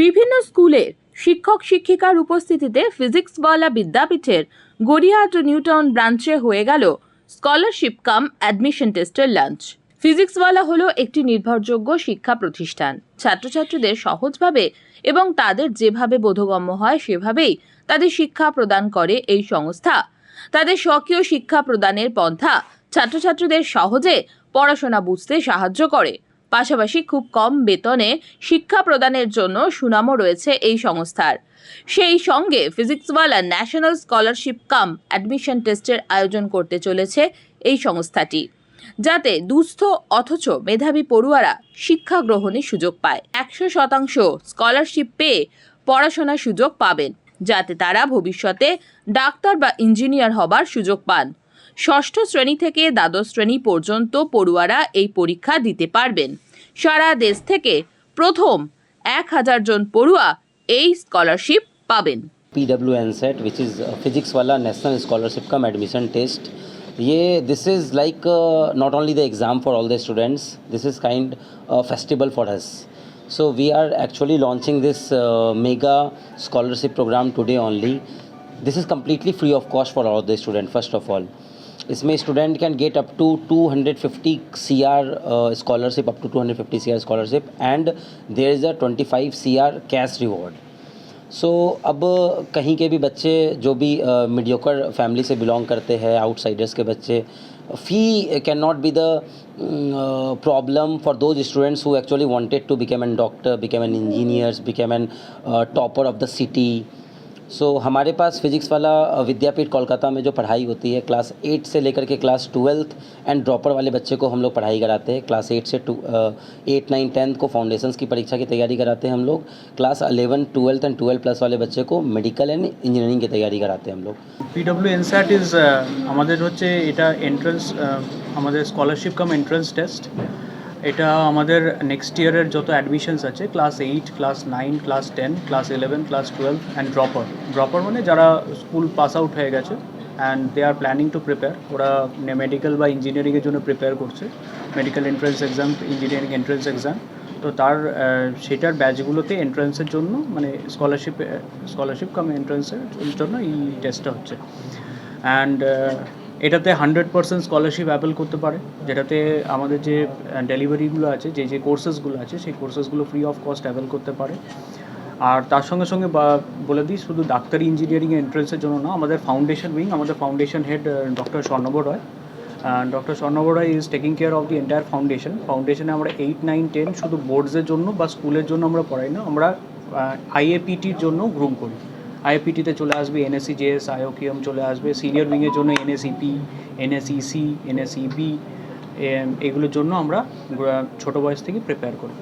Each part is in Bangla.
বিভিন্ন স্কুলের শিক্ষক শিক্ষিকার উপস্থিতিতে ফিজিক্সওয়ালা বিদ্যাপীঠের গড়িয়াহাট নিউটাউন ব্রাঞ্চে হয়ে গেল স্কলারশিপ কাম অ্যাডমিশন টেস্টের লাঞ্চ। ফিজিক্সওয়ালা হলো একটি নির্ভরযোগ্য শিক্ষা প্রতিষ্ঠান। ছাত্রছাত্রীদের সহজভাবে এবং তাদের যেভাবে বোধগম্য হয় সেভাবেই তাদের শিক্ষা প্রদান করে এই সংস্থা। তাদের স্বকীয় শিক্ষা প্রদানের পন্থা ছাত্রছাত্রীদের সহজে পড়াশোনা বুঝতে সাহায্য করে। পাশাপাশি খুব কম বেতনে শিক্ষা প্রদানের জন্য সুনামও রয়েছে এই সংস্থার। সেই সঙ্গে Physics Wallah national scholarship cum admission টেস্টের আয়োজন করতে চলেছে এই সংস্থাটি, যাতে দুস্থ অথচ মেধাবী পড়ুয়ারা শিক্ষা গ্রহণের সুযোগ পায়। একশো শতাংশ স্কলারশিপ পেয়ে পড়াশোনার সুযোগ পাবেন, যাতে তারা ভবিষ্যতে ডাক্তার বা ইঞ্জিনিয়ার হবার সুযোগ পান। ষষ্ঠ শ্রেণী থেকে দ্বাদশ শ্রেণী পর্যন্ত পড়ুয়ারা এই পরীক্ষা দিতে পারবেন সারা দেশ থেকে প্রথম এক হাজার জন পড়ুয়া এই স্কলারশিপ পাবেন P W N set which is physics वाला national scholarship cum admission test ये this is like not only the exam for all the students this is kind festival for us so we are actually launching this uh, mega scholarship program today only this is completely free of cost for all the student first of all इसमें student can get up to 250 C R scholarship up to 250 C R scholarship and there is a 25 C R cash reward so अब कहीं के भी बच्चे जो भी मीडियोकर uh, फैमिली से बिलोंग करते हैं आउटसाइडर्स के बच्चे fee can not be the problem for those students who actually wanted to become an doctor become an engineers become an topper of the city so so, हमारे पास फिजिक्स वाला विद्यापीठ कोलकाता में जो पढ़ाई होती है क्लास एट से लेकर के क्लास ट्वेल्थ एंड ड्रॉपर वाले बच्चे को हम लोग पढ़ाई कराते हैं। क्लास एट से टू एट नाइन टेंथ को फाउंडेशंस की परीक्षा की तैयारी कराते हैं हम लोग। Class eleven twelfth and twelfth plus वाले बच्चे को मेडिकल एंड इंजीनियरिंग की तैयारी कराते हैं हम लोग। P W N SAT is हमारे हे एंट्रेंस हमारे स्कॉलरशिप कम एंट्रेंस टेस्ट এটা আমাদের নেক্সট ইয়ারের যত অ্যাডমিশনস আছে class eight class nine class ten class eleven class twelve and dropper dropper মানে যারা স্কুল পাস আউট হয়ে গেছে and they are planning to prepare ওরা মেডিকেল বা ইঞ্জিনিয়ারিংয়ের জন্য প্রিপেয়ার করছে। Medical entrance exam engineering entrance exam তো তার সেটার ব্যাচগুলোতে এন্ট্রান্সের জন্য মানে স্কলারশিপ স্কলারশিপ কাম এন্ট্রান্সের জন্য এই টেস্টটা হচ্ছে। অ্যান্ড এটাতে হান্ড্রেড পার্সেন্ট স্কলারশিপ অ্যাপেল করতে পারে, যেটাতে আমাদের যে ডেলিভারিগুলো আছে, যে যে কোর্সেসগুলো আছে, সেই কোর্সেসগুলো ফ্রি অফ কস্ট অ্যাভেল করতে পারে। আর তার সঙ্গে সঙ্গে বলে দিই, শুধু ডাক্তারি ইঞ্জিনিয়ারিং এন্ট্রান্সের জন্য না, আমাদের ফাউন্ডেশন উইং আমাদের foundation head doctor Swarnab Roy doctor Swarnab Roy is taking care of the entire foundation ফাউন্ডেশনে আমরা এইট নাইন টেন শুধু বোর্ডসের জন্য বা স্কুলের জন্য আমরা পড়াই না, আমরা আইএপিটির জন্য গ্রুম করি। আইএপিটিতে চলে আসবে এনএসসি জেএস আইওকিএম চলে আসবে সিনিয়র উইংয়ের জন্য এনএসইপি এনএসইসি এনএসইবি এগুলোর জন্য আমরা ছোটো বয়স থেকে প্রিপেয়ার করি।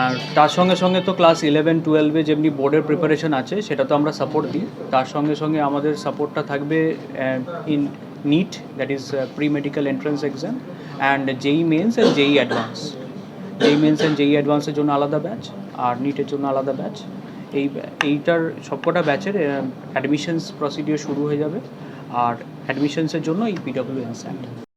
আর তার সঙ্গে সঙ্গে তো ক্লাস ইলেভেন টুয়েলভে যেমনি বোর্ডের প্রিপারেশন আছে, সেটা তো আমরা সাপোর্ট দিই। তার সঙ্গে সঙ্গে আমাদের সাপোর্টটা থাকবে in NEET that is pre medical entrance exam and JEE mains and JEE advance JEE mains and JEE অ্যাডভান্সের জন্য আলাদা ব্যাচ আর নিটের জন্য আলাদা ব্যাচ এই এইটার সবকটা ব্যাচের অ্যাডমিশনস প্রসিডিওর শুরু হয়ে যাবে। আর অ্যাডমিশনসের জন্য এই পিডব্লিউ এনস্যান্ড